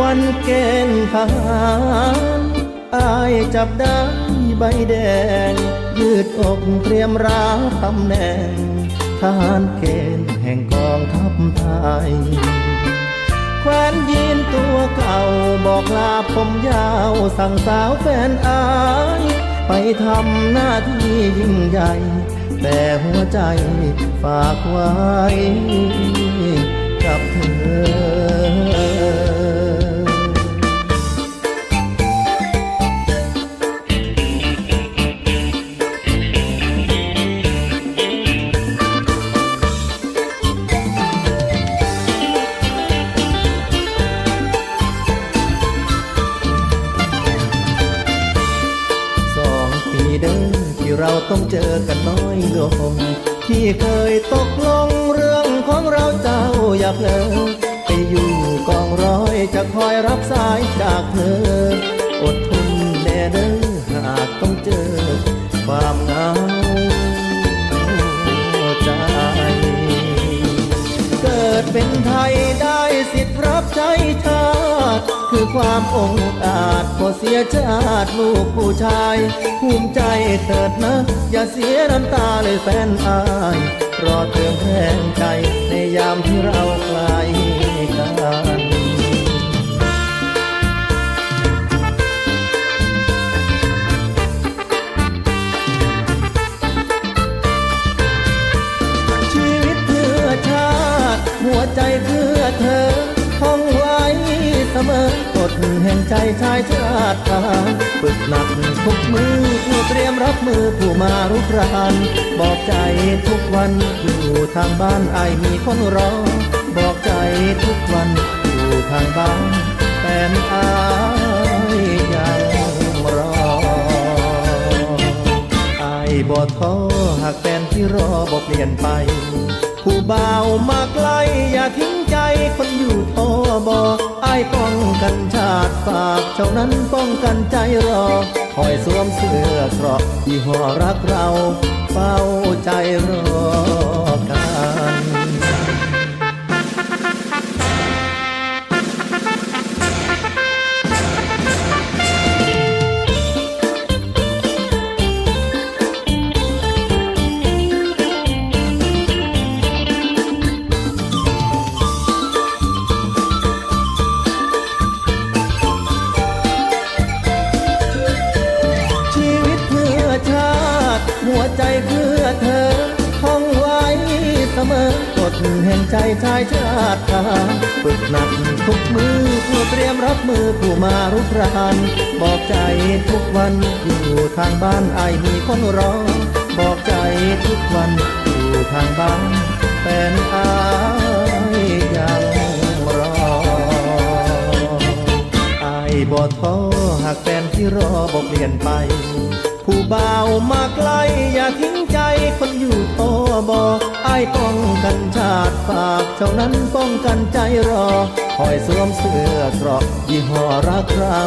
วันเกณฑ์ทหารอายจับได้ใบแดง ยืดอกเตรียมรับตำแหน่งทหารเกณฑ์แห่งกองทัพไทยแควนยีนตัวเก่าบอกลาผมยาวสั่งสาวแฟนอายไปทำหน้าที่ยิ่งใหญ่ แต่หัวใจฝากไว้กับเธอ ต้องเจอกันน้อยลงที่เคยตกลงเรื่องของเราเจ้าอย่าเพลอไปอยู่กองร้อยจะคอยรับสายจากเธอ เป็นไทยได้สิทธิ์รับใช้ชาติ คือความองอาจพอเสียชาติลูกผู้ชายภูมิใจเถิดนะ อย่าเสียน้ำตาเลยแฟนอาย รอเติมแรงใจ มอกฎแห่งใจชายชาติทารฝึกหนักทุกมือผู้เตรียมรับมือผู้มารุกรานบอกใจทุกวันอยู่ทางบ้านไอมีคนรอบอกใจทุกวันอยู่ทางบ้านแฟนอายยังรอไอายบ่ท้อหากแฟนที่รอบ่เปลี่ยนไปผู้บ่าวมาไกลอย่าทิ้งใจคนอยู่ทอบออายป้องกันชาติฝากเท่านั้นป้องกันใจรอ คอยสวมเสื้อเกราะที่ห่อรักเรา เฝ้าใจรอกัน ใจชายชาติทาฝึกหนักทุกมือเพื่อเตรียมรับมือผู้มารุกรานบอกใจทุกวันอยู่ทางบ้านไอมีคนรอบอกใจทุกวันอยู่ทางบ้านแฟนอายยังรอไอายบ่ท้อหากแฟนที่รอบ่เปลี่ยนไป ผู้บ่าวมาไกลอย่าทิ้งใจคนอยู่ท่อบออายป้องกันชาติปากเท่านั้นป้องกันใจรอ คอยสวมเสื้อเกราะยี่ห้อรักเรา